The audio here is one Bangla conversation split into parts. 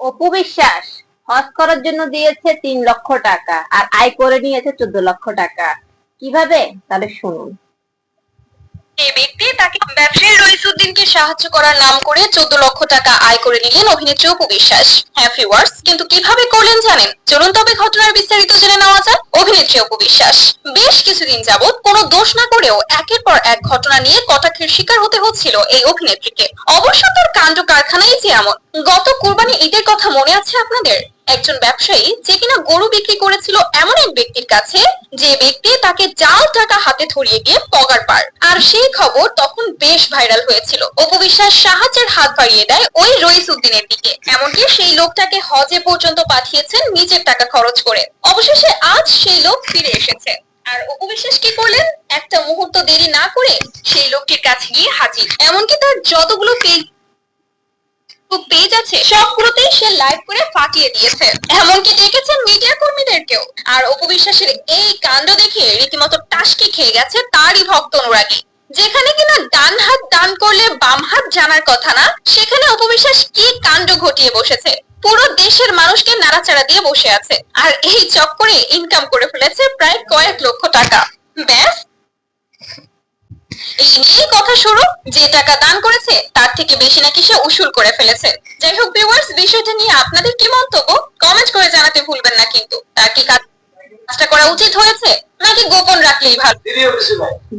অপু বিশ্বাস হজ করার জন্য দিয়েছে তিন লক্ষ টাকা, আর আয় করে নিয়েছে চোদ্দ লক্ষ টাকা। কীভাবে? তাহলে শুনুন। এই ব্যক্তি তাকে ব্যবসায়ী রইসুদ্দিনকে সাহায্য করার নাম করে চোদ্দ লক্ষ টাকা আয় করে নিলেন অভিনেত্রী অপু বিশ্বাস। হ্যাঁ ভিউয়ার্স কিন্তু কীভাবে করলেন জানেন? চলুন তবে ঘটনার বিস্তারিত জেনে নেওয়া যাক অভিনেত্রী অপু বিশ্বাস। বেশ কিছুদিন যাবৎ কোনো দোষ না করেও একের পর এক ঘটনা নিয়ে কটাক্ষের শিকার হতে হচ্ছিল এই অভিনেত্রীকে। অবশ্য তার কাণ্ড কারখানাই যে এমন। গত কোরবানি ঈদের কথা মনে আছে আপনাদের? একজন ব্যবসায়ী যে কিনা গরু বিক্রি করেছিল এমন এক ব্যক্তির কাছে, যে ব্যক্তি তাকে জাল টাকা হাতে ধরিয়ে গিয়ে পগার পার। আর সেই খবর তখন বেশ ভাইরাল হয়েছিল। অপবিশ্বাস সাহায্যের হাত বাড়িয়ে দেয় ওই রইস উদ্দিনের দিকে। এমনকি সেই লোকটাকে হজে পর্যন্ত পাঠিয়েছেন নিজের টাকা খরচ করে। অবশেষে আজ সেই লোক ফিরে এসেছে। আর উপবিশ্বাস কি করলেন? একটা মুহূর্ত দেরি না করে সেই লোকটির কাছে গিয়ে হাজির। এমনকি তার যতগুলো পেজ আছে সবগুলোতেই সে লাইভ করে ফাটিয়ে দিয়েছে। এমনকি ডেকেছেন মিডিয়া কর্মীদেরকেও। আর অপু বিশ্বাসের এই কাণ্ড দেখে রীতিমতো টাসকি খেয়ে গেছে তারই ভক্ত অনুরাগী। যেখানে কিনা ডান হাত দান করলে বাম হাত জানার কথা না, সেখানে অপবিশ্বাস কি কাণ্ড ঘটিয়ে বসেছে? পুরো দেশের মানুষকে নাড়াচাড়া দিয়ে বসে আছে। আর এই চক্করে ইনকাম করে ফেলেছে প্রায় কয়েক লক্ষ টাকা ব্যাস এই নিয়েই কথা শুরু যে টাকা দান করেছে, তার থেকে বেশি নাকি সে উসুল করে ফেলেছে। যাই হোক ভিউয়ার্স বিষয়টা নিয়ে আপনাদের কি মন্তব্য? কমেন্ট করে জানাতে ভুলবেন না কিন্তু। তার কি কাজটা করা উচিত হয়েছে? নাকি গোপন রাখলেই ভালো।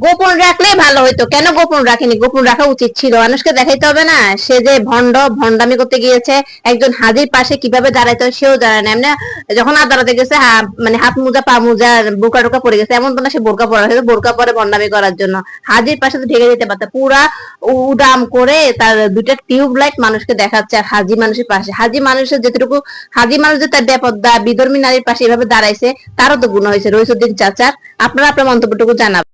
গোপন রাখলেই ভালো হইতো। কেন গোপন রাখেনি? গোপন রাখা উচিত ছিল। মানুষকে দেখাইতে হবে না। সে যে ভন্ড ভন্ডামি করতে গিয়েছে একজন হাজির পাশে কীভাবে দাঁড়াইতে হয় সেও জানে না। এমনি যখন আর দাঁড়াতে গেছে মানে হাত মোজা পা মোজা বোরকা টোকা পরে গেছে এমন তো না সে বোরকা পরা হয়েছে বোরকা পরে ভন্ডামি করার জন্য। হাজির পাশে তো ঢেকে দিতে পারতো। পুরা উদাম করে তার দুইটা টিউব লাইট মানুষকে দেখাচ্ছে আর হাজি মানুষের পাশে। হাজি মানুষের যেটুকু হাজি মানুষ যে তার বেপদ্দা বিধর্মী নারীর পাশে এভাবে দাঁড়াইছে তারও তো গুণ হয়েছে। রইসুদ্দিন চাচার আপনারা আপনার মন্তব্যটুকু জানাবেন